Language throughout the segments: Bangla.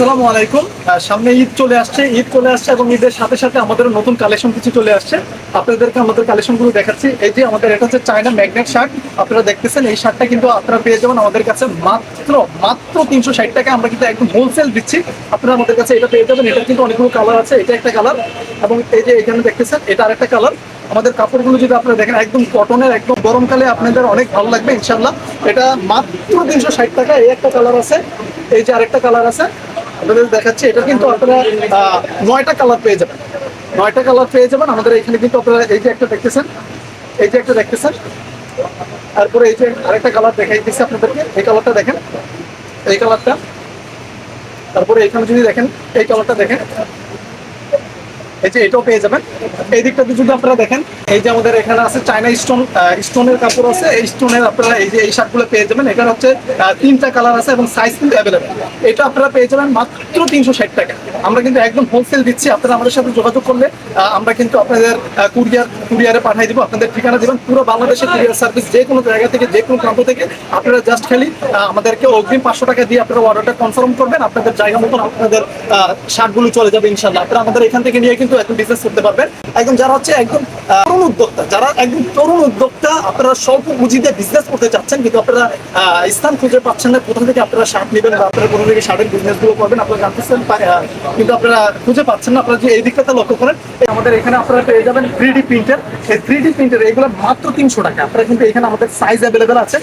আসসালামু আলাইকুম। সামনে ঈদ চলে আসছে, ঈদ চলে আসছে এবং ঈদের সাথে সাথে আমাদের নতুন কালেকশন কিছু চলে আসছে। আপনাদেরকে আমাদের কালেকশনগুলো দেখাচ্ছি। এই যে আমাদের এটা হচ্ছে চায়না ম্যাগনেট শার্ট আপনারা দেখতেছেন, এই শার্টটা কিন্তু আপনারা পেয়ে যাবেন আমাদের কাছে মাত্র মাত্র তিনশো ষাট টাকা আমরা কিন্তু একদম হোলসেল দিচ্ছি। আপনারা আমাদের কাছে এটা পেয়ে যাবেন। এটা কিন্তু অনেকগুলো কালার আছে। এটা একটা কালার এবং এই যে এখানে দেখতেছেন, এটা আরেকটা কালার আমাদের কাপড়গুলো যদি আপনারা দেখেন, একদম কটনের একদম গরমকালে আপনাদের অনেক ভালো লাগবে ইনশাল্লাহ এটা মাত্র তিনশো ষাট টাকা এই একটা কালার আছে। এই যে আরেকটা কালার আছে। আপনাদের দেখাচ্ছি, এটা কিন্তু আপনারা নয়টা কালার পেয়ে যাবেন। নয়টা কালার পেয়ে যাবেন, আমাদের এখানে কিন্তু আপনারা এই যে একটা দেখতেছেন, এই যে একটা দেখতেছেন, তারপরে এই যে আরেকটা কালার দেখাই দিচ্ছি আপনাদেরকে, এই কালারটা দেখেন, এই কালারটা তারপরে এখানে যদি দেখেন, এই কালারটা দেখেন এই যে এটাও পেয়ে যাবেন। এই দিকটাতে যদি আপনারা দেখেন, এই যে আমাদের এখানে আছে চায়না স্টোন স্টোনের কাপড় আছে। এই স্টোনের আপনারা এই যে এই শার্টগুলো পেয়ে যাবেন। এখানে হচ্ছে তিনটা কালার আছে এবং সাইজ কিন্তু অ্যাভেলেবেল এটা আপনারা পেয়ে যাবেন মাত্র তিনশো ষাট টাকা। আমরা কিন্তু একদম হোলসেল দিচ্ছি। আপনারা আমাদের সাথে যোগাযোগ করলে আমরা কিন্তু আপনাদের কুরিয়ার কুরিয়ারে পাঠিয়ে দিব, আপনাদের ঠিকানা দেবেন, পুরো বাংলাদেশের কুরিয়ার সার্ভিস যে কোনো জায়গা থেকে, যে কোনো প্রান্ত থেকে আপনারা জাস্ট খালি আমাদেরকে অগ্রিম পাঁচশো টাকা দিয়ে আপনারা অর্ডারটা কনফার্ম করবেন, আপনাদের জায়গা মতন আপনাদের শার্টগুলো চলে যাবে ইনশাল্লাহ আপনারা আমাদের এখান থেকে নিয়ে কিন্তু এখন বিজনেস করতে পারবেন। একদম যারা হচ্ছে একদম তরুণ উদ্যোক্তা, যারা একদম তরুণ উদ্যোক্তা, আপনারা স্বল্প পুঁজিতে বিজনেস করতে চাচ্ছেন, কিন্তু আপনারা স্থান খুঁজে পাচ্ছেন না, কোথা থেকে আপনারা নেবেন বা আপনারা কোথা থেকে করবেন, আপনারা কিন্তু আপনারা খুঁজে পাচ্ছেন না, আপনারা এই দিকটাতে লক্ষ্য করেন আমাদের এখানে আপনারা পেয়ে যাবেন থ্রি ডি প্রিন্টার এই থ্রি ডি প্রিন্টার এগুলো মাত্র তিনশো টাকা। আপনারা কিন্তু এখানে আমাদের সাইজ অ্যাভেলেবেল আছে।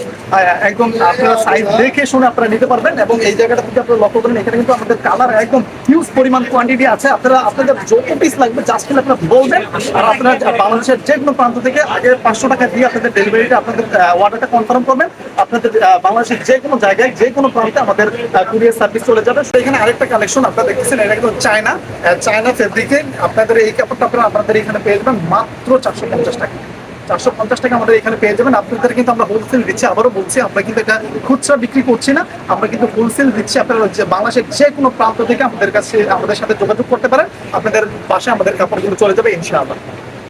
একদম আপনারা সাইজ দেখে শুনে আপনারা নিতে পারবেন এবং এই জায়গাটা থেকে আপনারা লক্ষ্য করেন, এখানে কিন্তু আমাদের কালার একদম হিউজ পরিমাণ কোয়ান্টিটি আছে। আপনারা আপনাদের যত পিস লাগবে জাস্ট আপনারা বলবেন আর আপনারা বাংলাদেশের যে কোনো প্রান্ত থেকে আগে পাঁচশো টাকা দিয়ে আপনাদের ডেলিভারিটা আপনাদের অর্ডারটা কনফার্ম করবেন। আপনাদের বাংলাদেশের যে কোনো জায়গায়, যে কোনো প্রান্তে আমাদের কুরিয়ার সার্ভিস চলে যাবে। তো এখানে আরেকটা কালেকশন আপনারা দেখতেছেন, এটা কিন্তু চায়না চায়না ফেব্রিকে আপনাদের এই কাপড়টা আপনারা, আপনাদের এখানে পেয়ে যাবেন মাত্র চারশো পঞ্চাশ টাকা। চারশো পঞ্চাশ টাকা আমাদের এখানে পেয়ে যাবেন। আপনাদের কিন্তু আমরা হোলসেল দিচ্ছি, আবারও বলছি, আমরা কিন্তু এটা খুচরা বিক্রি করছি না। আমরা কিন্তু হোলসেল দিচ্ছি, আপনারা বাংলাদেশের যে কোনো প্রান্ত থেকে আমাদের কাছে, আমাদের সাথে যোগাযোগ করতে পারেন। আপনাদের পাশে আমাদের কাপড়গুলো চলে যাবে, ইনশাআল্লাহ।